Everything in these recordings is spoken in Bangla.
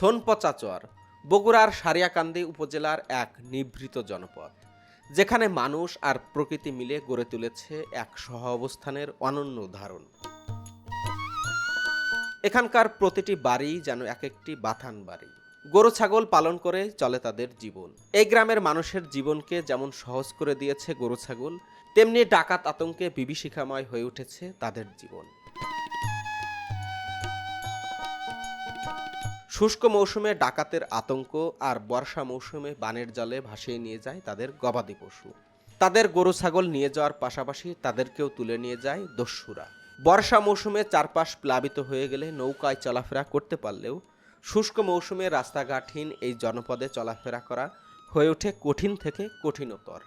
সোনপচাচর বগুড়ার সারিয়াকান্দি উপজেলার এক নিভৃত জনপদ, যেখানে মানুষ আর প্রকৃতি মিলে গড়ে তুলেছে এক সহ অবস্থানের অনন্য উদাহরণ। এখানকার প্রতিটি বাড়ি যেন এক একটি বাথান বাড়ি। গরু, ছাগল পালন করে চলে তাদের জীবন। এই গ্রামের মানুষের জীবনকে যেমন সহজ করে দিয়েছে গরু, ছাগল, তেমনি ডাকাত আতঙ্কে বিভীষিকাময় হয়ে উঠেছে তাদের জীবন। শুষ্ক মৌসুমে ডাকাতের আতঙ্ক আর বর্ষা মৌসুমে বানের জলে ভাসিয়ে নিয়ে যায় তাদের গবাদি পশু। তাদের গরু ছাগল নিয়ে যাওয়ার পাশাপাশি তাদেরকেও তুলে নিয়ে যায় দস্যুরা। বর্ষা মৌসুমে চারপাশ প্লাবিত হয়ে গেলে নৌকায় চলাফেরা করতে পারলেও শুষ্ক মৌসুমে রাস্তাঘাটহীন এই জনপদে চলাফেরা করা হয়ে ওঠে কঠিন থেকে কঠিনতর।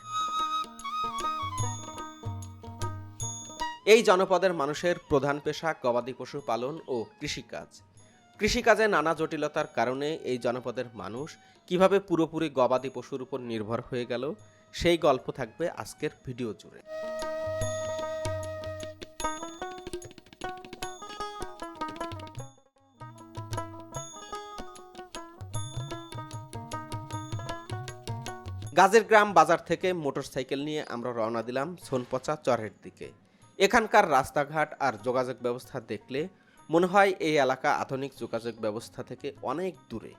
এই জনপদের মানুষের প্রধান পেশা গবাদি পশু পালন ও কৃষিকাজ। কৃষিকাজে নানা জটিলতার কারণে এই জনপদের মানুষ কীভাবে পুরোপুরি গবাদি পশুর উপর নির্ভর হয়ে গেল, সেই গল্প থাকবে আজকের ভিডিও জুড়ে। গাজের গ্রাম বাজার থেকে মোটরসাইকেল নিয়ে আমরা রওনা দিলাম সোনপচা চরের দিকে। এখানকার রাস্তাঘাট আর যোগাযোগ ব্যবস্থা দেখলে মনে হয় এই এলাকা আধুনিক যোগাযোগ ব্যবস্থা থেকে অনেক দূরে।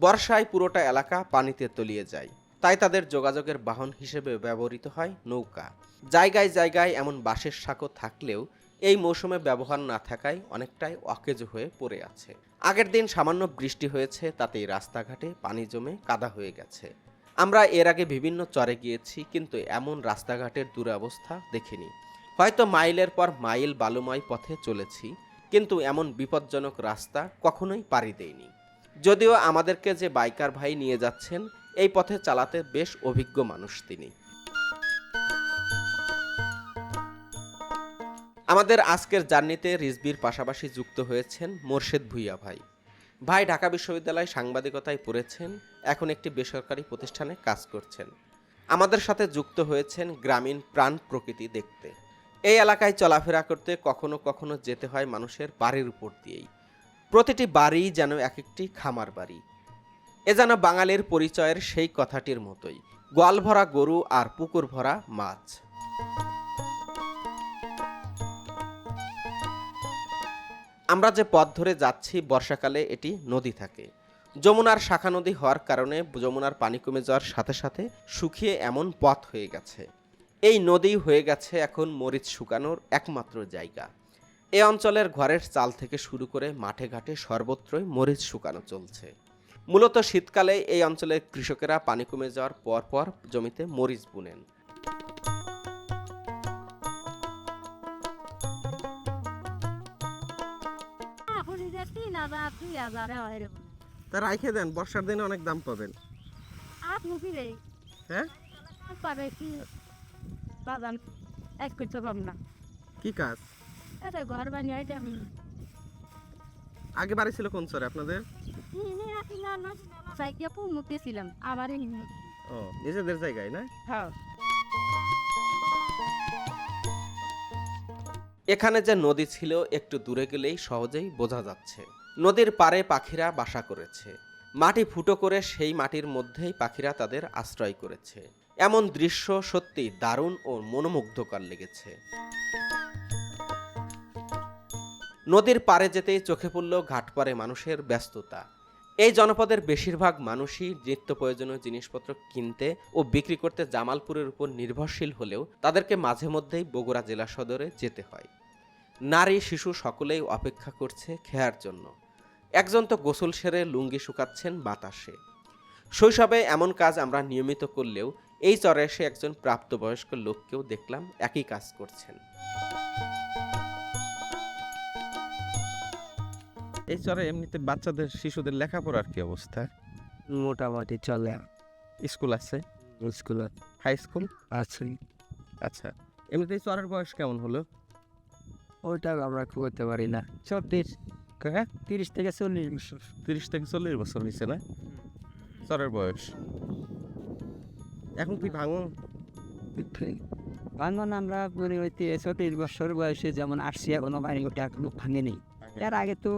বর্ষায় পুরোটা এলাকা পানিতে তলিয়ে যায়। তাই তাদের যোগাযোগের বাহন হিসেবে ব্যবহৃত হয় নৌকা। জায়গায় জায়গায় এমন বাঁশের সাঁকো থাকলেও এই মৌসুমে ব্যবহার না থাকায় অনেকটাই অকেজ হয়ে পড়ে আছে। আগের দিন সামান্য বৃষ্টি হয়েছে, তাতেই রাস্তাঘাটে পানি জমে কাদা হয়ে গেছে। আমরা এর আগে বিভিন্ন চরে গিয়েছি, কিন্তু এমন রাস্তাঘাটের দুরবস্থা দেখিনি। হয়তো মাইলের পর মাইল বালুময় পথে চলেছি কিন্তু এমন বিপজ্জনক রাস্তা কখনোই পাড়ি দেয়নি। যদিও আমাদেরকে যে বাইকার ভাই নিয়ে যাচ্ছেন, এই পথে চালাতে বেশ অভিজ্ঞ মানুষ তিনি। আমাদের আজকের জার্নিতে রিজবির পাশাপাশি যুক্ত হয়েছেন মোর্শেদ ভুইয়া ভাই। ভাই ঢাকা বিশ্ববিদ্যালয়ে সাংবাদিকতায় পড়েছেন, এখন একটি বেসরকারি প্রতিষ্ঠানে কাজ করছেন। আমাদের সাথে যুক্ত হয়েছেন গ্রামীণ প্রাণ প্রকৃতি দেখতে। এই এলাকায় চলাফেরা করতে কখনো কখনো যেতে হয় মানুষের বাড়ির উপর দিয়েই। প্রতিটি বাড়ি যেন এক একটি খামার বাড়ি। এ যেন বাঙালির পরিচয়ের সেই কথাটির মতোই গোয়াল ভরা গরু আর পুকুর ভরা মাছ। আমরা যে পথ ধরে যাচ্ছি, বর্ষাকালে এটি নদী থাকে। যমুনার শাখা নদী হওয়ার কারণে যমুনার পানি কমে যাওয়ার সাথে সাথে শুকিয়ে এমন পথ হয়ে গেছে। এই নদী হয়ে গেছে এখন মরিচ শুকানোর একমাত্র জায়গা। এ অঞ্চলের ঘরের চাল থেকে শুরু করে মাঠে ঘাটে সর্বত্রই মরিচ শুকানো চলছে। মূলত শীতকালে এই অঞ্চলের কৃষকেরা পানি কমে যাওয়ার পর পর জমিতে মরিচ বুনেন। তা রাইখে দেন বর্ষার দিনে অনেক দাম পাবেন। হ্যাঁ? বাজান এক করতে পারব না। কি কাজ? এটা ঘর বানিয়ে এটা আমি আগে বাড়ি ছিল কোন চরে আপনাদের? দিয়েছিলাম আবার ও নিজেদের জায়গায় না? হ্যাঁ। এখানে যে নদী ছিল একটু দূরে গেলেই সহজেই বোঝা যাচ্ছে। নদীর পাড়ে পাখিরা বাসা করেছে। মাটি ফুটো করে সেই মাটির মধ্যেই পাখিরা তাদের আশ্রয় করেছে। এমন দৃশ্য সত্যি দারুণ ও মনোমুগ্ধকর লেগেছে। নদীর পাড়ে যেতেই চোখে পড়ল ঘাটপাড়ে মানুষের ব্যস্ততা। এই জনপদের বেশিরভাগ মানুষই নিত্য প্রয়োজনীয় জিনিসপত্র কিনতে ও বিক্রি করতে জামালপুরের উপর নির্ভরশীল হলেও তাদেরকে মাঝে মধ্যেই বগুড়া জেলা সদরে যেতে হয়। নারী, শিশু সকলেই অপেক্ষা করছে খেয়ার জন্য। একজন তো গোসল সেরে লুঙ্গি শুকাচ্ছেন বাতাসে। শৈশবে এমন কাজ আমরা নিয়মিত করলেও এই চরে এসে একজন প্রাপ্তবয়স্ক লোককেও দেখলাম একই কাজ করছেন। এই চরে এমনিতে বাচ্চাদের শিশুদের লেখাপড়ার কি অবস্থা? মোটামুটি চলে। স্কুল আছে? School high school? আছে। আচ্ছা এমনিতে এই চরের বয়স কেমন হলো? ওইটা আমরা করতে পারি না। চব্বিশ। হ্যাঁ তিরিশ থেকে চল্লিশ বছর। তিরিশ থেকে চল্লিশ বছর হয়েছে না? চরের বয়স। এখন তুই ভাঙো। ভাঙন আমরা মানে ওই তি- চল্লিশ বছর বয়সে যেমন আসছি এখনও বাড়ি ওটা এখনও ভাঙেনি এর আগে তো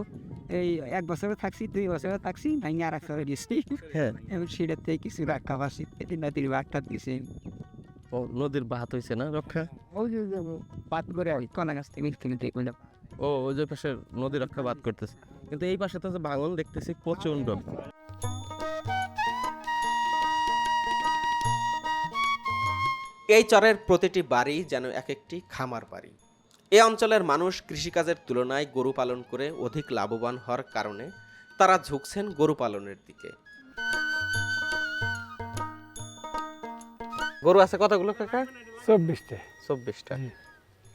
এই এক বছরে থাকছি দুই বছরে থাকছি ভাঙে আর এক বছরে গেছি হ্যাঁ। এবং সেটার থেকে কিছু রাখা পাচ্ছি নদীর বাঘটা দিয়েছি। ও নদীর বাহাত হয়েছে না রক্ষা? ওই যে পাত করে কলা গাছ থেকে থেকে দেখবে ও ওই যে পাশে নদী রক্ষা বাদ করতেছে। কিন্তু এই পাশে তো ভাঙন দেখতেছি প্রচণ্ড এই চরের প্রতিটি বাড়ি যেন এক একটি খামার বাড়ি। এ অঞ্চলের মানুষ কৃষিকাজের তুলনায় গরু পালন করে অধিক লাভবান হওয়ার কারণে তারা ঝুঁকছেন গরু পালনের দিকে। গরু আছে কতগুলো কাকা? চব্বিশটা। চব্বিশটা।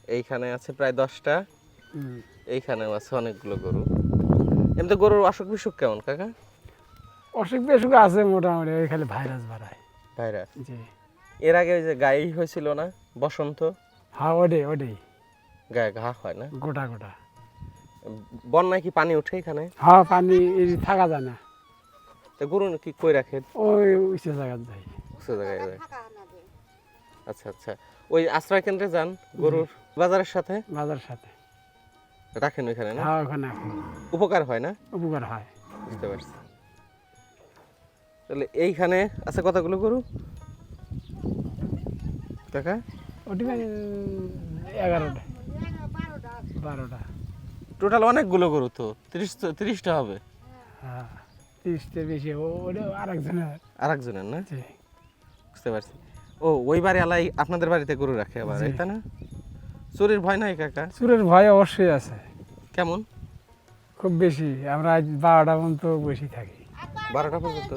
এইখানে আছে প্রায় দশটা। এইখানেও আছে অনেকগুলো গরু। এমনি গরুর অসুখ বিসুখ কেমন কাকা? অসুখ বিসুখ আছে মোটামুটি খালি ভাইরাস বাড়ায়। ভাইরা জি। এর আগে ওই যে গায়ে হয়েছিল না বসন্ত? হ্যাঁ ওটাই ওটাই গায়ে ঘা হয় না? গোটা গোটা। বন্যায় কি পানি ওঠে এখানে? হ্যাঁ পানি থাকা যায় না। তো গরু কি কই রাখেন ওই উঁচু জায়গায় যাই উঁচু জায়গায় যায়। আচ্ছা আচ্ছা। ওই আশ্রয় কেন্দ্রে যান গরুর? বাজারের সাথে? বাজার সাথে। রাখেন ওইখানে না? হ্যাঁ ওখানে উপকার হয় না? উপকার হয়। বুঝতে পারছি। তাহলে এইখানে আছে কতগুলো গরু? কাকা ওটি এগারোটা। বারোটা। টোটাল অনেকগুলো গরু তো। তিরিশ তিরিশটা হবে। হ্যাঁ তিরিশটা বেশি ওটা আরেকজনের। না? বুঝতে পারছি। ও ওই বাড়ি আলাই আপনাদের বাড়িতে গরু রাখে আবার জি। তাই না? চুরির ভয় নাই কাকা? চুরের ভয় অবশ্যই আছে। কেমন? খুব বেশি। আমরা আজ বারোটা পর্যন্ত বসে থাকি। বারোটা পর্যন্ত?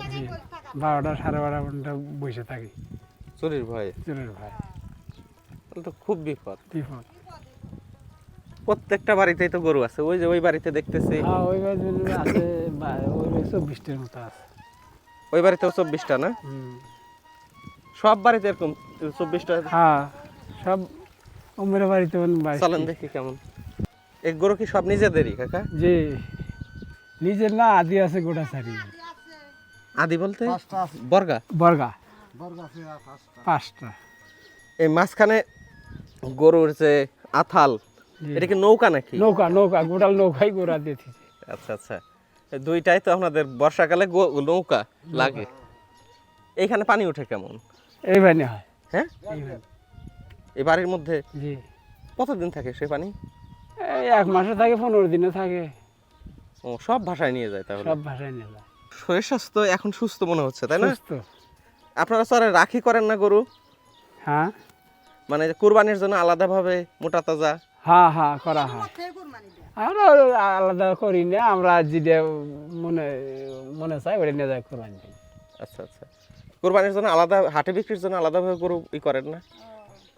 বারোটা সাড়ে বারোটা পর্যন্ত বসে থাকি। চুরির ভয়ে। চুরের ভয়। তাহলে তো খুব বিপদ। বিপদ। প্রত্যেকটা বাড়িতেই তো গরু আছে। ওই যে ওই বাড়িতে দেখতেছি। হ্যাঁ ওই বাজে আছে ওই চব্বিশটার মতো আছে। ওই বাড়িতেও চব্বিশটা না? সব বাড়িতে এরকম চব্বিশটা? হ্যাঁ সব উমের বাড়িতে বাইশ চলেন দেখি কেমন। এই গরু কি সব নিজেদেরই কাকা? যে নিজের না আদি আছে গোটা সারি আদি বলতে? বর্গা? বর্গা। পাঁচটা। এই মাঝখানে গরুর যে আথাল। এটা কি নৌকা নাকি? নৌকা নৌকা গোটাল নৌকাই গোড়া দিয়েছে। আচ্ছা আচ্ছা। দুইটাই তো আপনাদের বর্ষাকালে নৌকা লাগে। এইখানে পানি ওঠে কেমন? এই বানি হয়। হ্যাঁ? এই এই বাড়ির মধ্যে জি। কতদিন থাকে সে পানি? এই এক মাসে থাকে পনেরো দিনে থাকে। ও সব ভাষায় নিয়ে যায় তাহলে। সব ভাষায় নিয়ে যায়। শরীর স্বাস্থ্য এখন সুস্থ মনে হচ্ছে তাই না? সুস্থ। আপনারা স্যার রাখি করেন না গরু? হ্যাঁ। মানে কুরবানির জন্য আলাদাভাবে মোটা তাজা? হ্যাঁ হ্যাঁ করা হয়। আমরা আলাদা করি না আমরা যেটা মনে মনে চাই ওটা নিয়ে যায় কোরবানি। আচ্ছা আচ্ছা। কুরবানির জন্য আলাদা হাটে বিক্রির জন্য আলাদাভাবে গরু ই করেন না?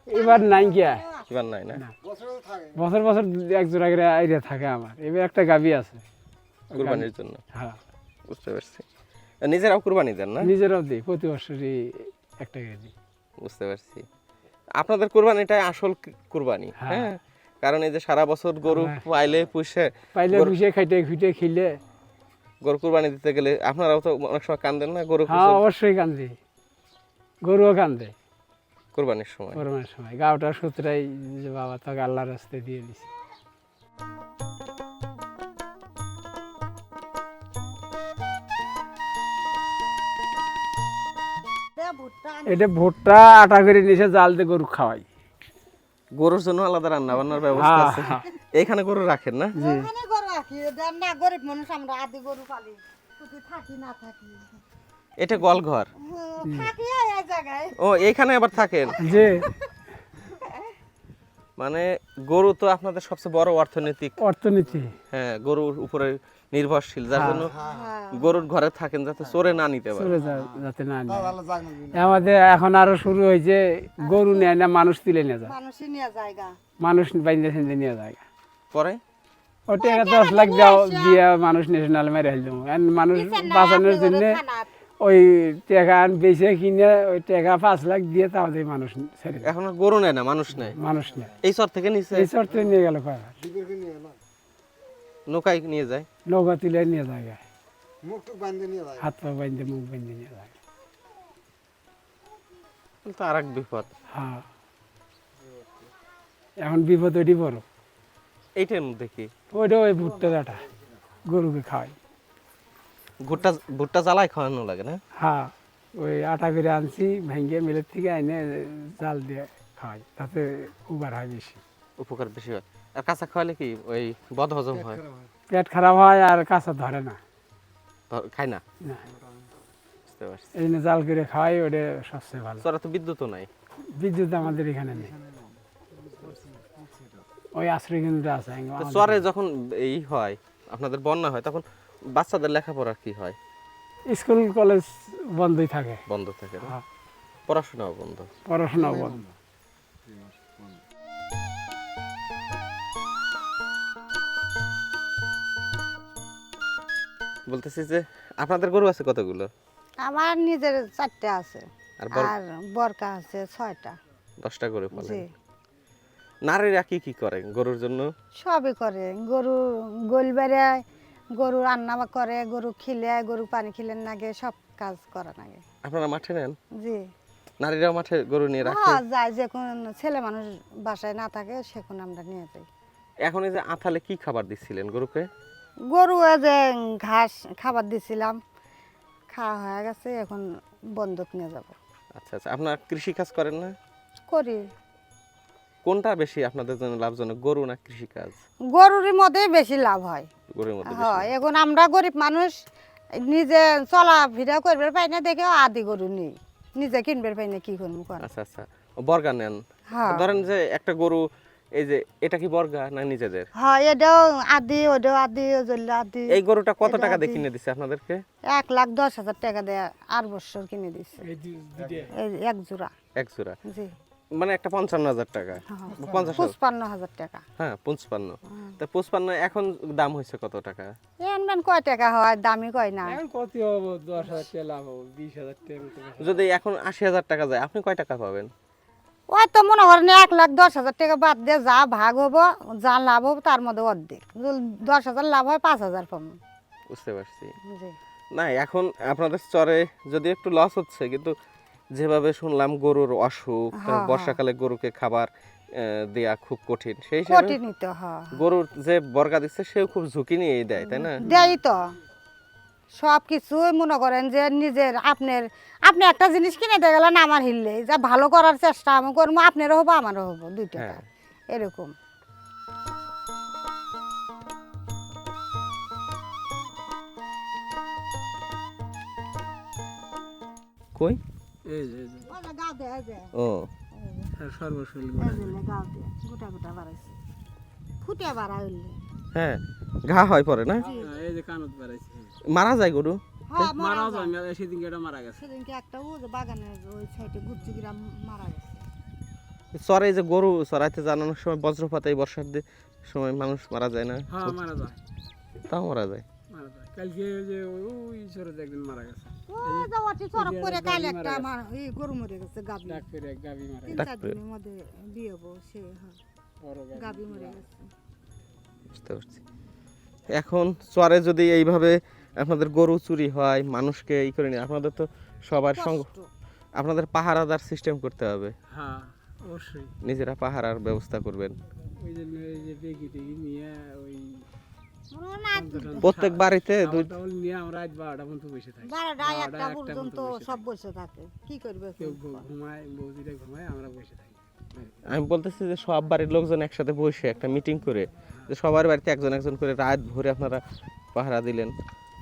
এবার নাই গিয়া। এবার নাই না? না। বছর বছর এক জোড়া করে আইডিয়া থাকে আমার। এবার একটা গাবি আছে। কুরবানির জন্য? হ্যাঁ। বুঝতে পারছি। নিজেরাও কুরবানি দেন না? নিজেরাও দিই প্রতি বছরই একটা দিই। বুঝতে পারছি। আপনাদের কুরবানিটাই আসল কুরবানি হ্যাঁ। হ্যাঁ? কারণ এই যে সারা বছর গরু হ্যাঁ। পাইলে পুষে পাইলে খুশে খাইতে খুঁটে খেলে গরু কুরবানি দিতে গেলে আপনারাও তো অনেক সময় কান্দেন না গরু হ্যাঁ অবশ্যই কান্দে। গরুও কান্দে। কুরবানির সময়। গরমের সময়। গাওটা সূত্রাই যে বাবা তোকে আল্লাহর রাস্তায় দিয়ে দিছি। এটা ভুট্টা আটা করে নিচে জাল দিয়ে গরু খাওয়াই। গরুর জন্য আলাদা রান্না বান্নার ব্যবস্থা হ্যাঁ, আছে। এখানে গরু রাখেন না? ওখানে গরু রাখি না গরিব মানুষ আমরা আদি গরু পালি। থাকি না থাকি। এটা গল ঘর থাকি এই জায়গায়। ও এখানে আবার থাকেন? যে মানে গরু তো আপনাদের সবচেয়ে বড় অর্থনৈতিক অর্থনীতি। হ্যাঁ গরুর উপরে নির্ভরশীল যার হ্যাঁ। জন্য গরুর ঘরে থাকেন যাতে চোরে না নিতে পারে। যাতে না নেয়। আমাদের এখন আরও শুরু হয়েছে গরু নেয় না মানুষ তুলে নিয়ে যায়। মানুষই নিয়ে জায়গা। মানুষ বাইন্দে সেন্দে নিয়ে যায়। পরে? ওটা একটা দশ লাখ দাও দিয়ে মানুষ ন্যাশনাল মেরে হইল মানুষ বাঁচানোর জন্য ওই টাকা বেঁচে কিনে ওই টাকা পাঁচ লাখ দিয়ে তাও দিয়ে মানুষ ছেড়ে এখন গরু নেয় না মানুষ নেয়। মানুষ নেয়। এই চর থেকে নিচে এই শর্তে নিয়ে গেল কয়বার? নৌকায় নিয়ে যায়। নৌকা তুলে নিয়ে যায়। হাত পা বাঁধতে মুখ বাঁধতে নিয়ে যায়। তো আর এক বিপদ। হ্যাঁ। এখন বিপদ ওইটি বড়। এইটার মধ্যে কি? ওইটা ওই ভুট্টা ডাটা গরুকে খাওয়াই ভুট্টা ভুট্টা জ্বালাই খাওয়ানো লাগে না? হ্যাঁ ওই আটা করে আনছি ভেঙে মিলের থেকে এনে জাল দিয়ে খাওয়াই তাতে উবার হয় বেশি। উপকার বেশি হয়। আর কাঁচা খাওয়ালে কি ওই বদ হজম হয়? পেট খারাপ হয় আর কাঁচা ধরে না। খায় না? না। বুঝতে পারছি। এই জাল করে খাওয়াই ওটা সবচেয়ে ভালো। চরা তো বিদ্যুৎও নাই? বিদ্যুৎ আমাদের এখানে নেই। ওই আশ্রয় কেন্দ্র আছে চরে যখন এই হয় আপনাদের বন্যা হয় তখন বাচ্চাদের লেখাপড়া কি হয়? স্কুল কলেজ বন্ধই থাকে। বন্ধ থাকে? হ্যাঁ। পড়াশোনাও বন্ধ। পড়াশোনা বন্ধ। বলতেছি যে আপনাদের গরু আছে কতগুলো? আমার নিজের চারটে আছে। আর বরকা আছে ছয়টা। দশটা গরু জি। পালেন নারীরা কি কি করে গরুর জন্য? সবই করে। গরু গোল বেড়ায় গরু রান্না করে গরু খিলে গরু পানি খিলেন নাগে সব কাজ করা নাগে আপনারা মাঠে নেন? জি। নারীরা মাঠে গরু নিয়ে রাখে? হ্যাঁ যায় যে কোন ছেলে মানুষ বাসায় না থাকে সেখন আমরা নিয়ে যাই। এখন এই যে আথালে কি খাবার দিচ্ছিলেন গরুকে? গরু যে ঘাস খাবার দিছিলাম খাওয়া হয়ে গেছে এখন বন্ধক নিয়ে যাব। আচ্ছা আচ্ছা আপনার কৃষি কাজ করেন না? করি। কোনটা বেশি আপনাদের জন্য লাভজনক গরু না কৃষি কাজ গরুর মধ্যে বেশি লাভ হয়। গরুর মধ্যে হয় এখন আমরা গরিব মানুষ নিজে চলা ফিরা করবে পাই না দেখে আদি গরু নেই। নিজে কিনবে পাই না কি করব আচ্ছা আচ্ছা বর্গা নেন। হ্যাঁ। ধরেন যে একটা গরু এই যে এটা কি বর্গা না নিজেদের? হ্যাঁ এটাও আদি ওটাও আদি ওজল আদি। এই গরুটা কত টাকা দিয়ে কিনে দিছে আপনাদেরকে? এক লাখ দশ হাজার টাকা দেয় আর বছর কিনে দিচ্ছে এই দু- দুইটা। এই এক জোড়া। এক জোড়া? জি। মানে একটা পঞ্চান্ন হাজার টাকা? হ্যাঁ। পঞ্চাশ হাজার? পঁচপান্ন হাজার টাকা। হ্যাঁ পঞ্চান্ন তা পঞ্চান্ন এখন দাম হয়েছে কত টাকা? এনবেন কয় টাকা হয় দামি কয় না। এখন কত হব? দশ হাজার টাকা লাভ হব বিশ হাজার টাকা যদি এখন আশি হাজার টাকা যায় আপনি কয় টাকা পাবেন? ওই তো মনে করেন এক লাখ দশ হাজার টাকা বাদ দিয়ে যা ভাগ হব যা লাভ হব তার মধ্যে অর্ধেক। দশ হাজার লাভ হয় পাঁচ হাজার পাবো। বুঝতে পারছি। না এখন আপনাদের চরে যদি একটু লস হচ্ছে কিন্তু যেভাবে শুনলাম গরুর অসুখ হ্যাঁ, বর্ষাকালে গরুকে খাবার দেয়া খুব কঠিন। সেই হিসেবে কোটি গরুর যে বর্গা দিচ্ছে সেও খুব ঝুঁকি নিয়েই দেয় তাই না? দেয় তো। সব কিছুই মনে করেন যে নিজের আপনার আপনি একটা জিনিস কিনে দিয়ে গেলেন আমার হিললে। যা ভালো করার চেষ্টা আমি করব আপনারও হব আমারও হব দুই টাকা হ্যাঁ। এরকম। কই? ও। সর্বশৈল গোটা গোটা বাড়াইছে। ফুটে বাড়া হইলে হ্যাঁ। ঘা হয় পরে না? এই যে কানত বাড়াইছে। মারা যায় গরু হ্যাঁ মারা যায়। সেদিনকে এটা মারা গেছে। সেদিনকে একটা ও যে বাগানের ওই সাইডে গুচ্ছি গ্রাম মারা গেছে। চরে যে গরু চড়াইতে জানানোর সময় বজ্রপাত এই বর্ষার সময় মানুষ মারা যায় না? হ্যাঁ মারা যায়। তাও মারা যায়। মারা যায়। কালকে ওই যে ওই ছোটতে একদিন মারা গেছে। ও যাওয়াটি চরক করে কাল একটা আমার এই গরু মরে গেছে গাবি ডাক করে গাবি মারা গেছে। চার দিনের মধ্যে বিয়ে হব হ্যাঁ। গাবি গাবি মরে গেছে। বুঝতে পারছি। এখন চরে যদি এইভাবে আপনাদের গরু চুরি হয় মানুষকে ই করে নিয়ে আপনাদের তো সবার সঙ্গ। আপনাদের পাহারাদার সিস্টেম করতে হবে। হ্যাঁ অবশ্যই। নিজেরা পাহারার ব্যবস্থা করবেন। ওই জন্য এই যে বেগি টেগি নিয়ে ওই মনে হয় প্রত্যেক বাড়িতে দুই টাউল টাউল নিয়ে আমরা রাত বারোটা পর্যন্ত বসে থাকি। বারোটা বারোটা, একটা একটা পর্যন্ত পর্যন্ত সব বসে থাকে। কি করবে কেউ ঘুমায় বৌদিরা ঘুমায় আমরা বসে থাকি। আমি বলতেছি যে সব বাড়ির লোকজন একসাথে বসে একটা মিটিং করে যে সবার বাড়িতে একজন একজন করে রাত ভরে আপনারা পাহারা দিলেন।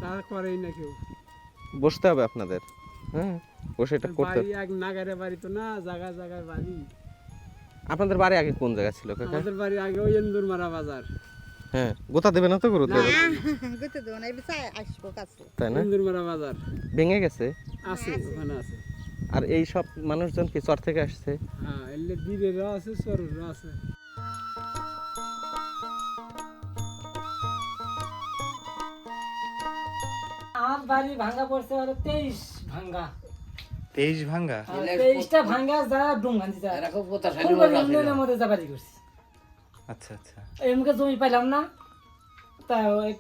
তারা করেই না কেউ বসতে হবে আপনাদের হ্যাঁ? বসে এটা করতে বাড়ি এক নাগারে বাড়ি তো না জায়গায় জায়গায় বাড়ি। আপনাদের বাড়ি আগে কোন জায়গা ছিল কাকা? আমাদের বাড়ি আগে ওই এন্দুর মারা বাজার। হ্যাঁ গোতা দেবে না তো গরু দেবে? গেতে দেবো না এই বিষয়ে আসব কাছে। তাই না? এন্দুর মারা বাজার। ভেঙে গেছে? আছে ওখানে আছে। আর এই সব মানুষজন কি চর থেকে আসছে? হ্যাঁ এলে বীরেরও আছে সরুরও আছে। আমার বাড়ি ভাঙ্গা পড়ছে হলো তেইশ ভাঙ্গা তেইশ ভাঙ্গা আর তেইশটা ভাঙ্গা যা ডুঙ্গান ইউনিয়নের মধ্যে যা বাড়ি করছি? আচ্ছা আচ্ছা। এমকে জমি পাইলাম না তা ওই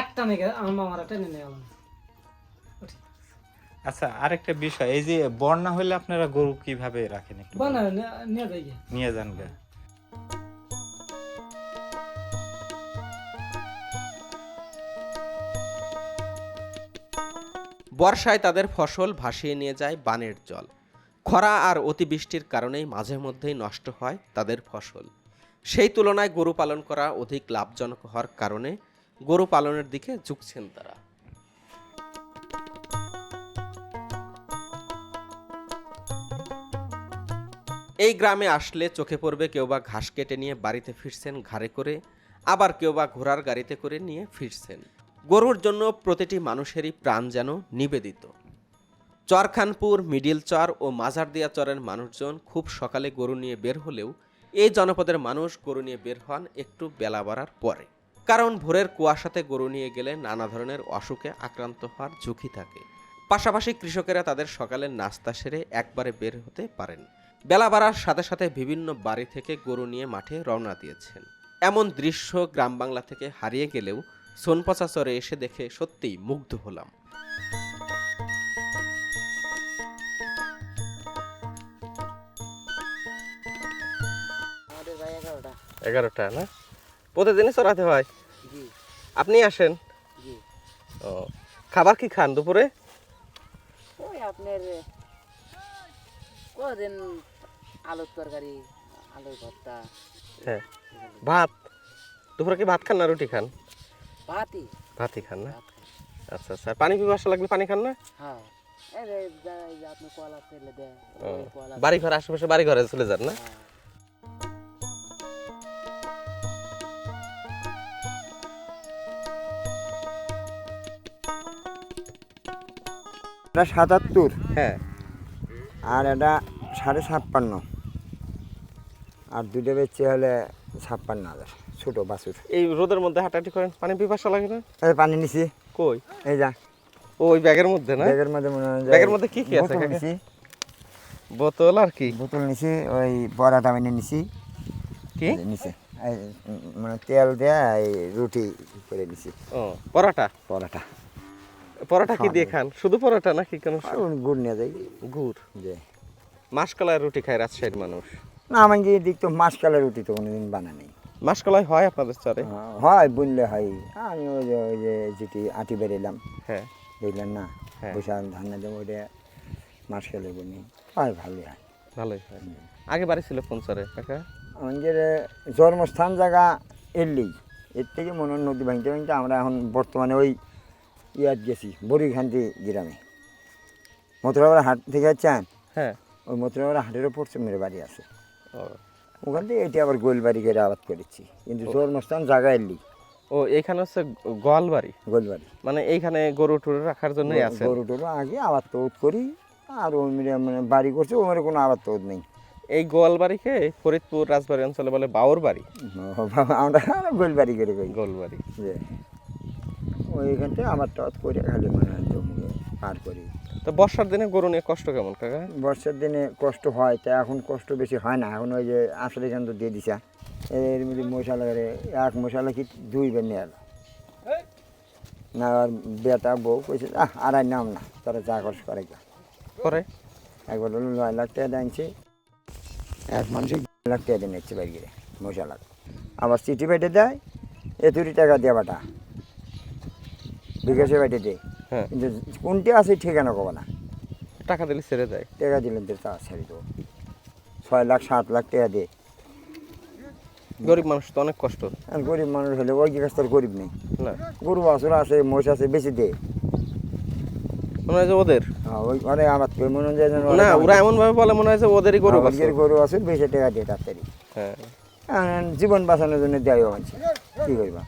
একটা নাকি আমার মামারা টেনে নেই আমার আচ্ছা আরেকটা বিষয় এই যে বন্যা হলে আপনারা গরু কীভাবে রাখেন একটু বানা বলুন। নিয়ে যাই গিয়ে। নিয়ে যান গা। বর্ষায় তাদের ফসল ভাসিয়ে নিয়ে যায় বানের জল। খরা আর অতিবৃষ্টির কারণেই মাঝে মধ্যেই নষ্ট হয় তাদের ফসল। সেই তুলনায় গরু পালন করা অধিক লাভজনক হওয়ার কারণে গরু পালনের দিকে ঝুঁকছেন তারা। এই গ্রামে আসলে চোখে পড়বে কেউ বা ঘাস কেটে নিয়ে বাড়িতে ফিরছেন ঘাড়ে করে, আবার কেউ বা ঘোড়ার গাড়িতে করে নিয়ে ফিরছেন। গরুর জন্য প্রতিটি মানুষেরই প্রাণ যেন নিবেদিত। চরখানপুর মিডিল চর ও মাঝারদিয়া চরের মানুষজন খুব সকালে গরু নিয়ে বের হলেও এই জনপদের মানুষ গরু নিয়ে বের হন একটু বেলা বাড়ার পরে। কারণ ভোরের কুয়াশাতে গরু নিয়ে গেলে নানা ধরনের অসুখে আক্রান্ত হওয়ার ঝুঁকি থাকে। পাশাপাশি কৃষকেরা তাদের সকালের নাস্তা সেরে একবারে বের হতে পারেন। বেলা বাড়ার সাথে সাথে বিভিন্ন বাড়ি থেকে গরু নিয়ে মাঠে রওনা দিয়েছেন। এমন দৃশ্য গ্রাম বাংলা থেকে হারিয়ে গেলেও সোনপচা চরে এসে দেখে সত্যিই মুগ্ধ হলাম। এগারোটা। না? প্রতিদিনই চড়াতে হয়? আপনি আসেন? ও খাবার কি খান দুপুরে? ওই আপনার কদিন আলুর তরকারি আলুর ভর্তা। হ্যাঁ। ভাত? দুপুরে কি ভাত খান না রুটি খান? ভাতই। ভাতই খান না? আচ্ছা আচ্ছা। পানি পিপাসা লাগলে পানি খান না? হ্যাঁ। বাড়ি ঘর আশেপাশে বাড়ি ঘরে চলে যান না? হ্যাঁ। এটা সাতাত্তর। হ্যাঁ। আর এটা সাড়ে ছাপ্পান্ন। আর দুটো বেচছে হলে ছাপ্পান্ন হাজার। ছোটো বাছুর। এই রোদের মধ্যে হাঁটাহাঁটি করেন? পানি পিপাসা লাগে না? এই পানি নিছি। কই? এই যা। ওই ব্যাগের মধ্যে না? ব্যাগের মধ্যে মনে হয় ব্যাগের মধ্যে কি কি আছে বোতল নিছি। বোতল আর কি? বোতল নিছি ওই পরাটা মেনে নিছি। কি? এই মানে তেল দেয়া এই রুটি করে নিছি। ও পরোটা? পরাটা। পরোটা কি দিয়ে খান? শুধু পরোটা নাকি কোনো গুড় নিয়ে যাই গুড়? যে। মাসকলায় রুটি খায় রাজশাহীর মানুষ। না আমার গিয়ে দিক তো মাসকালের রুটি তো কোনোদিন বানা নেই মাসকলাই হয় আপনাদের চরে? হয় বুনলে হয়। আমি ওই যে ওই যে যেটি আটি বেরিলাম। হ্যাঁ। দেখলেন না? হ্যাঁ। বৈশাখ ধান দেবো ওইটা মাস খেলে বলি হয় ভালোই হয়। ভালোই হয়। আগে বাড়ি ছিল কোন চরে কাকা? আমাদের জন্মস্থান জায়গা এললেই এর থেকে মনে হয় নদী ভাঙতে ভাঙতে আমরা এখন বর্তমানে ওই ইয়াত গেছি বড়িখান্তি গ্রামে। মথুরাপাড়া হাট থেকে চান হ্যাঁ। ওই মথুরাপাড়া হাটেরও মেরে বাড়ি আছে। ও। ওখান থেকে এটি আবার গোলবাড়ি করে আবাদ করেছি। কিন্তু জন্মস্থান জায়গা এললি ও এখানে হচ্ছে গোয়ালবাড়ি? গোলবাড়ি মানে এইখানে গরু টুরু রাখার জন্যই আছে গরু টরু আগে আবাদ তৌদ করি আর ওই মানে বাড়ি করছে ওই মেরে কোনো আবাদ তৌদ নেই। এই গোয়ালবাড়িকে ফরিদপুর রাজবাড়ি অঞ্চলে বলে বাউর বাড়ি আমরা গোলবাড়ি করে করি। গোলবাড়ি। যে ওইখান থেকে আমার টত করে খালি মানে পার করি। তো বর্ষার দিনে গরু নিয়ে কষ্ট কেমন কাকা? বর্ষার দিনে কষ্ট হয় তা এখন কষ্ট বেশি হয় না। এখন ওই যে আসলে কেন তো দিয়ে দিছা। এর মধ্যে মশলা করে এক মশলা কি দুই বের নিয়ে এলো। না আর বেটা বউ কইছে আহ আর আর নাম না তারা যা করস করে করে একবার হলো নয় লাখ টাকা দিয়েছে এক মানুষের দুই লাখ টাকা দিয়ে নিচ্ছে বাড়ি গিয়ে মশলা। আবার চিঠি বেটে দেয় এতুরি টাকা দিয়ে বাটা। বিকাশে বেটে দেয় হ্যাঁ। কিন্তু কোনটি আছে ঠিকানা কব না। টাকা দিলে ছেড়ে দেয়। টাকা দিলেন তো ছেড়ে দেবো। ছয় লাখ সাত লাখ টাকা দিয়ে গরিব মানুষ তো অনেক কষ্ট। গরিব মানুষ হলে ওই কাছ তোর গরিব নেই। না। গরু বাছুর আছে মহিষ আছে বেশি দে। মনে হয় ওদের। হ্যাঁ, ওই অনেক আমার মনে হয় না ওরা এমন ভাবে বলে মনে হয় ওদেরই গরু আছে গরু আছে বেশি টাকা দিয়ে তাড়াতাড়ি। হ্যাঁ। জীবন বাঁচানোর জন্য দেয় মানছে কি করবা?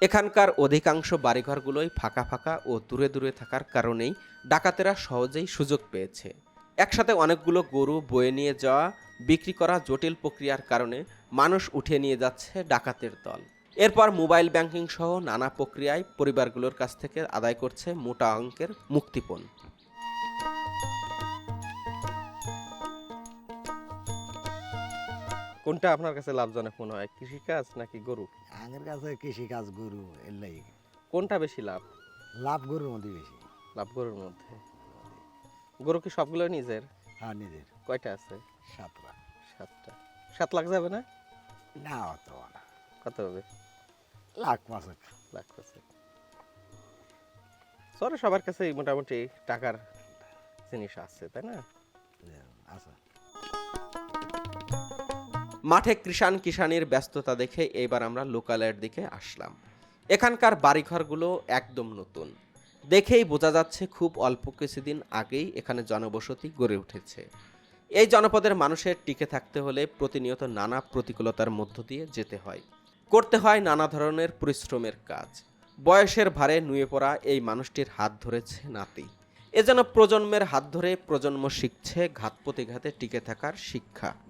এখানকার অধিকাংশ বাড়িঘরগুলোই ফাঁকা ফাঁকা ও দূরে দূরে থাকার কারণেই ডাকাতেরা সহজেই সুযোগ পেয়েছে। একসাথে অনেকগুলো গরু, বয়ে নিয়ে যাওয়া, বিক্রি করা জটিল প্রক্রিয়ার কারণে মানুষ উঠে নিয়ে যাচ্ছে ডাকাতের দল। এরপর মোবাইল ব্যাংকিং সহ নানা প্রক্রিয়ায় পরিবারগুলোর কাছ থেকে আদায় করছে মোটা অঙ্কের মুক্তিপণ। কোনটা আপনার কাছে লাভজনক মনে হয় কৃষিকাজ নাকি গরু? আগের কাছে কৃষিকাজ গরু এর লাগে। কোনটা বেশি লাভ? লাভ গরুর মধ্যে বেশি। লাভ গরুর মধ্যে। গরু কি সবগুলো নিজের? হ্যাঁ নিজের। কয়টা আছে? সাতটা। সাতটা। সাত লাখ যাবে না? না অত না। কত হবে? লাখ পাঁচেক। লাখ পাঁচেক। চরে সবার কাছেই মোটামুটি টাকার জিনিস আছে তাই না? আছে। মাঠে কৃষাণ কিষানির ব্যস্ততা দেখে এবার আমরা লোকালয়ের দিকে আসলাম। এখানকার বাড়িঘরগুলো একদম নতুন। দেখেই বোঝা যাচ্ছে খুব অল্প কিছুদিন আগেই এখানে জনবসতি গড়ে উঠেছে। এই জনপদের মানুষের টিকে থাকতে হলে প্রতিনিয়ত নানা প্রতিকূলতার মধ্য দিয়ে যেতে হয়। করতে হয় নানা ধরনের পরিশ্রমের কাজ। বয়সের ভারে নুয়ে পড়া এই মানুষটির হাত ধরেছে নাতি। এ যেন প্রজন্মের হাত ধরে প্রজন্ম শিখছে ঘাত প্রতিঘাতে টিকে থাকার শিক্ষা।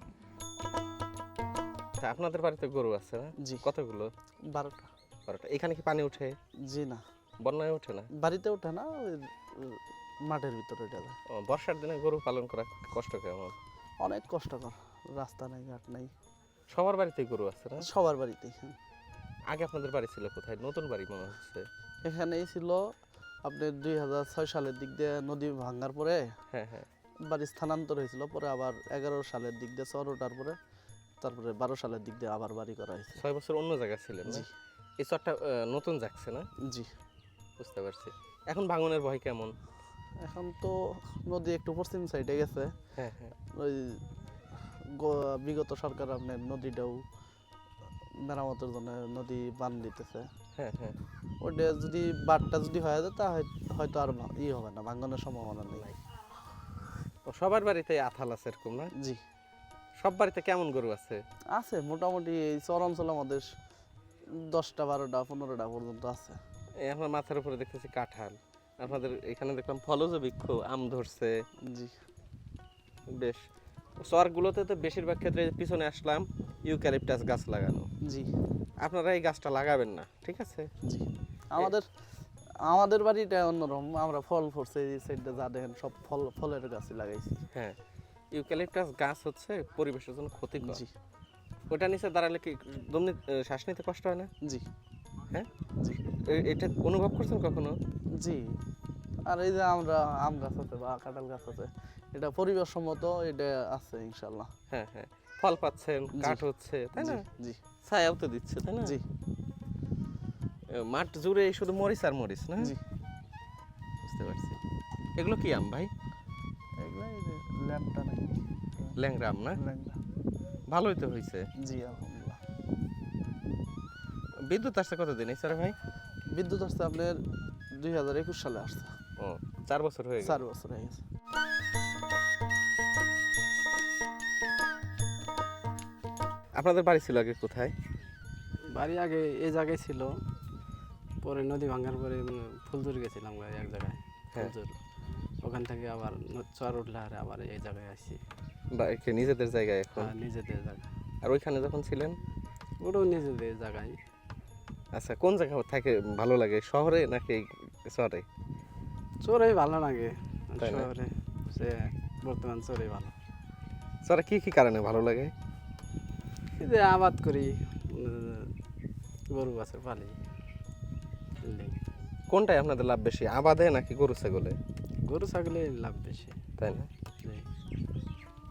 তা আপনাদের বাড়িতে গরু আছে না? জি। কতগুলো? বারোটা। বারোটা। এখানে কি পানি উঠে? জি না। বন্যায় ওঠে না? বাড়িতে ওঠে না ওই মাঠের ভিতরে ওঠে যায়। ও, বর্ষার দিনে গরু পালন করা কষ্ট কেমন? অনেক কষ্টকর রাস্তা নেই ঘাট নেই। সবার বাড়িতেই গরু আছে না? সবার বাড়িতেই হ্যাঁ। আগে আপনাদের বাড়ি ছিল কোথায়? নতুন বাড়ি মনে হচ্ছে। এখানেই ছিল আপনি দুই হাজার ছয় সালের দিক দিয়ে নদী ভাঙার পরে হ্যাঁ হ্যাঁ। বাড়ি স্থানান্তর হয়েছিল পরে আবার এগারো সালের দিক দিয়ে চর ওঠার পরে তারপরে বারো সালের দিক দিয়ে আবার বাড়ি করা হয়েছে। ছয় বছর অন্য জায়গায় ছিলেন জি। এই চরটা নতুন যাচ্ছে না? জি। বুঝতে পারছি। এখন ভাঙনের ভয় কেমন? এখন তো নদী একটু পশ্চিম সাইডে গেছে। হ্যাঁ হ্যাঁ। ওই বিগত সরকার আপনার নদীটাও মেরামতের জন্য নদী বান দিতেছে। হ্যাঁ হ্যাঁ। ওটা যদি বাটটা যদি হয়ে যায় তা হয়- হয়তো আর ই হবে না ভাঙ্গনের সম্ভাবনা নেই। সবার বাড়িতে আথাল আছে এরকম না? জি। সব বাড়িতে কেমন গরু আছে? আছে মোটামুটি এই চর অঞ্চলের মধ্যে স- দশটা বারোটা পনেরোটা পর্যন্ত আছে। এই আপনার মাথার উপরে দেখতেছি কাঁঠাল। আপনাদের এখানে দেখলাম ফলজ বৃক্ষ আম ধরছে। জি। বেশ। চরগুলোতে তো বেশিরভাগ ক্ষেত্রে পিছনে আসলাম ইউক্যালিপটাস গাছ লাগানো। জি। আপনারা এই গাছটা লাগাবেন না ঠিক আছে? জি। আমাদের আমাদের বাড়িটা অন্যরকম আমরা ফল ফরছে এই সাইডটা যা দেখেন সব ফল ফলের গাছই লাগাইছি। হ্যাঁ। ইউক্যালিপটাস গাছ হচ্ছে পরিবেশের জন্য ক্ষতিকর। জি। ওটা নিচে দাঁড়ালে কি দমনি শ্বাস নিতে কষ্ট হয় না? জি। হ্যাঁ? জি। এটা অনুভব করছেন কখনো? জি। আর এই যে আমরা আম গাছ আছে বা কাঁঠাল গাছ আছে এটা পরিবেশ সম্মত এটা আছে ইনশাল্লাহ। হ্যাঁ হ্যাঁ। ফল পাচ্ছেন কাঠ হচ্ছে তাই না? জি জি। ছায়াও তো দিচ্ছে তাই না? জি। মাঠ জুড়ে শুধু মরিচ আর মরিচ না? জি। বুঝতে পারছি। এগুলো কি আম ভাই? ল্যাংরা আম না ভালোই তো হয়েছে জি আলহামদুলিল্লাহ। বিদ্যুৎ আসছে কতদিন? এই স্যার ভাই? বিদ্যুৎ আসছে আপনার দুই হাজার একুশ সালে আসছে। ও চার বছর হয়ে গেছে। চার বছর হয়ে গেছে। আপনাদের বাড়ি ছিল আগে কোথায়? বাড়ি আগে এই জায়গায় ছিল। পরে নদী ভাঙার পরে উম, ফুলজুর গেছিলাম এক জায়গায়। হ্যাঁ। ফুলজুর ওখান থেকে আবার চর উঠলে আর আবার এই জায়গায় আসি। বা নিজেদের জায়গায় এখন? আর নিজেদের জায়গা আর ওইখানে যখন ছিলেন? ওটাও নিজেদের জায়গায়। আচ্ছা কোন জায়গা থাকে ভালো লাগে শহরে নাকি শহরে চোরেই ভালো লাগে। তাই না? শহরে সে বর্তমান চোরেই ভালো। শহরে কি কি কারণে ভালো লাগে? এই যে আবাদ করি উম, গরু আছে পালি। কোনটাই আপনাদের লাভ বেশি আবাদে নাকি গরু ছাগলে? গরু ছাগলে লাভ বেশি। তাই না।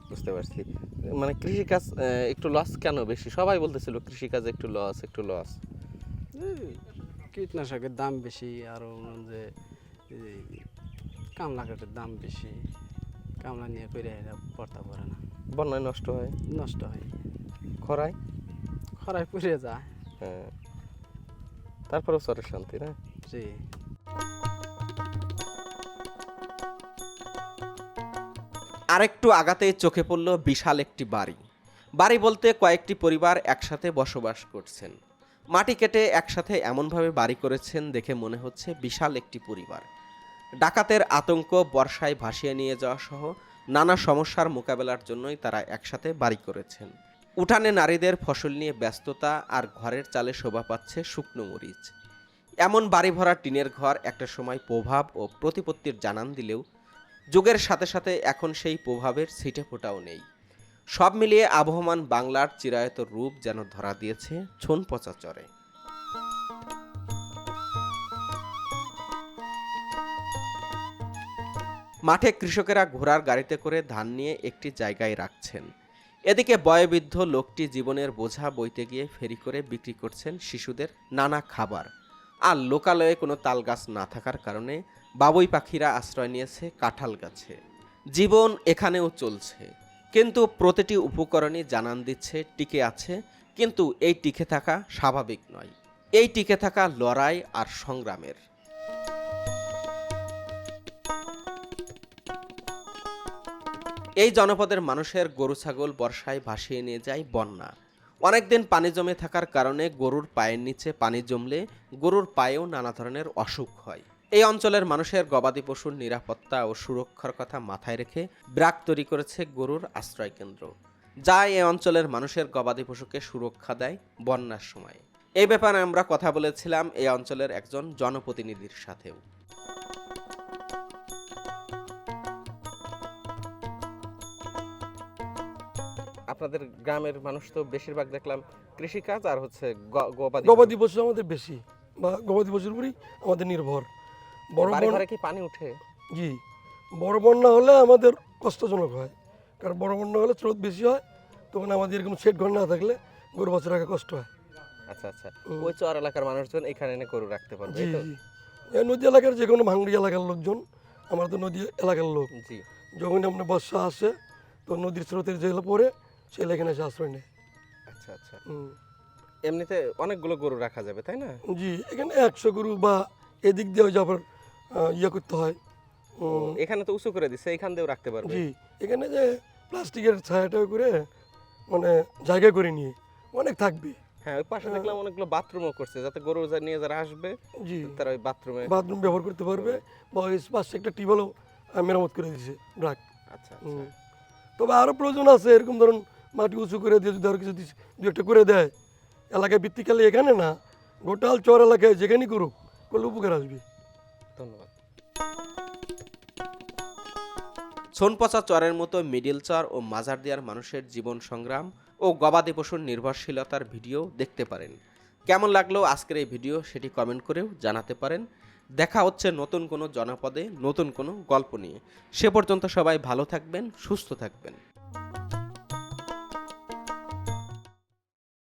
বুঝতে পারছি। মানে কৃষিকাজ একটু লস কেন বেশি? সবাই বলতেছিল কৃষিকাজ একটু লস একটু লস কীটনাশকের দাম বেশি আরও যে কামলা কাঠের দাম বেশি। কামলা নিয়ে করে এরা পড়তা পড়ে না। বন্যায় নষ্ট হয়? নষ্ট হয়। খরায়? খরায় পুড়ে যায়। হ্যাঁ। তারপরেও চরের শান্তি না? জি। আরেকটু আগাতে চোখে পড়ল বিশাল একটি বাড়ি। বাড়ি বলতে কয়েকটি পরিবার একসাথে বসবাস করছেন। মাটি কেটে একসাথে এমনভাবে বাড়ি করেছেন দেখে মনে হচ্ছে বিশাল একটি পরিবার। ডাকাতের আতঙ্ক বর্ষায় ভাসিয়ে নিয়ে যাওয়া সহ নানা সমস্যার মোকাবেলার জন্যই তারা একসাথে বাড়ি করেছেন। উঠানে নারীদের ফসল নিয়ে ব্যস্ততা আর ঘরের চালে শোভা পাচ্ছে শুকনো মরিচ। এমন বাড়ি ভরা টিনের ঘর একটা সময় প্রভাব ও প্রতিপত্তির জানান দিলেও যুগের সাথে সাথে এখন সেই প্রভাবের ছিটে ফোটাও নেই। সব মিলিয়ে আবহমান বাংলার চিরায়ত রূপ যেন ধরা দিয়েছে ছন পচা চরে। মাঠে কৃষকেরা ঘোড়ার গাড়িতে করে ধান নিয়ে একটি জায়গায় রাখছেন। এদিকে বয়োবৃদ্ধ লোকটি জীবনের বোঝা বইতে গিয়ে ফেরি করে বিক্রি করছেন শিশুদের নানা খাবার। আর লোকালয়ে কোনো তাল গাছ না থাকার কারণে বাবুই পাখিরা আশ্রয় নিয়েছে কাঁঠাল গাছে। জীবন এখানেও চলছে। কিন্তু প্রতিটি উপকরণই জানান দিচ্ছে, টিকে আছে। কিন্তু এই টিকে থাকা স্বাভাবিক নয়। এই টিকে থাকা লড়াই আর সংগ্রামের। এই জনপদের মানুষের গরু, ছাগল, বর্ষায় ভাসিয়ে নিয়ে যায় বন্যা। অনেকদিন পানি জমে থাকার কারণে গরুর পায়ের নিচে পানি জমলে গরুর পায়েও নানা ধরনের অসুখ হয়। এই অঞ্চলের মানুষের গবাদি পশুর নিরাপত্তা ও সুরক্ষার কথা মাথায় রেখে ব্রাক তৈরি করেছে গরুর আশ্রয় কেন্দ্র, যা এই অঞ্চলের মানুষের গবাদি পশুকে সুরক্ষা দেয় বন্যার সময়। এই ব্যাপারে আমরা কথা বলেছিলাম এই অঞ্চলের একজন জনপ্রতিনিধির সাথেও। আপনাদের গ্রামের মানুষ তো বেশিরভাগ দেখলাম কৃষিকাজ আর হচ্ছে গবাদি গবাদি পশু আমাদের বেশি, বা গবাদি পশুর উপরই আমাদের নির্ভর। বড় বাড়ি ঘরে কি পানি উঠে? জি। বড় বন্যা হলে আমাদের কষ্টজনক হয়। কারণ বড় বন্যা হলে স্রোত বেশি হয় তখন আমাদের এরকম সেট ঘর না থাকলে গরু বাছুর রাখা কষ্ট হয়। আচ্ছা আচ্ছা। ওই চর এলাকার মানুষজন এখানে এনে গরু রাখতে পারবে জি জি। এই নদী এলাকার যে কোনো ভাঙড়ি এলাকার লোকজন আমরা তো নদী এলাকার লোক। জি। যখন আপনার বর্ষা আসে তো নদীর স্রোতের জেলে পড়ে সে এখানে এসে আশ্রয় নেয়। আচ্ছা আচ্ছা। এমনিতে অনেকগুলো গরু রাখা যাবে তাই না? জি এখানে একশো গরু বা এদিক দিয়ে ওই যে আবার আহ, ইয়ে করতে হয়। এখানে তো উঁচু করে দিচ্ছে এখান দিয়েও রাখতে পারবে। জি এখানে যে প্লাস্টিকের ছায়াটা করে মানে জায়গা করে নিয়ে অনেক থাকবে। হ্যাঁ ওই পাশে দেখলাম অনেকগুলো বাথরুমও করছে যাতে গরু যা নিয়ে যারা আসবে জি। তারা ওই বাথরুমে বাথরুম ব্যবহার করতে পারবে। বা ওই পাশে একটা টিউবওয়েলও মেরামত করে দিয়েছে ব্রাক আচ্ছা। আচ্ছা। তবে আরও প্রয়োজন আছে এরকম ধরুন মাটি উঁচু করে দিয়ে যদি আরও কিছু দু একটা করে দেয়। এলাকায় ভিত্তিকালে এখানে না গোটাল চর এলাকায় যেখানেই করুক করলে উপকার আসবে। ধন্যবাদ। সোনপচা চরের মতো মিডিল চর ও মাজার দেওয়ার মানুষের জীবন সংগ্রাম ও গবাদি পশুর নির্ভরশীলতার ভিডিও দেখতে পারেন। কেমন লাগল আজকের এই ভিডিও সেটি কমেন্ট করেও জানাতে পারেন। দেখা হচ্ছে নতুন কোনো জনপদে নতুন কোনো গল্প নিয়ে। সে পর্যন্ত সবাই ভালো থাকবেন, সুস্থ থাকবেন।